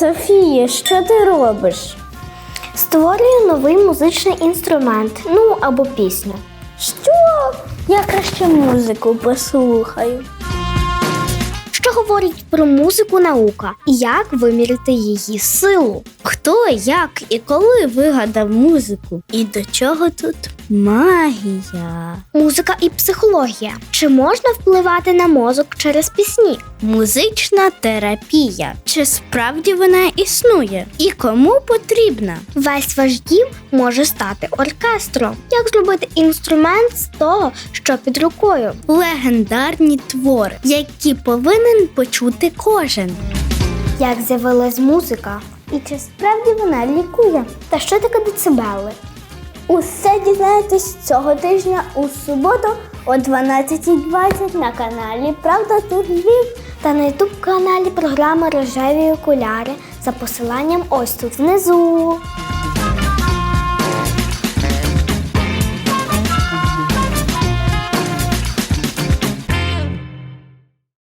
Софія, що ти робиш? Створюю новий музичний інструмент, ну або пісню. Що? Я краще музику послухаю. Що говорить про музику наука і як виміряти її силу? Хто, як і коли вигадав музику? І до чого тут магія? Музика і психологія. Чи можна впливати на мозок через пісні? Музична терапія. Чи справді вона існує? І кому потрібна? Весь ваш дім може стати оркестром. Як зробити інструмент з того, що під рукою? Легендарні твори, які повинен почути кожен. Як з'явилась музика? І чи справді вона лікує? Та що таке децибели? Усе дізнаєтесь цього тижня у суботу о 12.20 на каналі Правда тут Львів. Та на ютуб каналі програми Рожеві окуляри за посиланням ось тут внизу.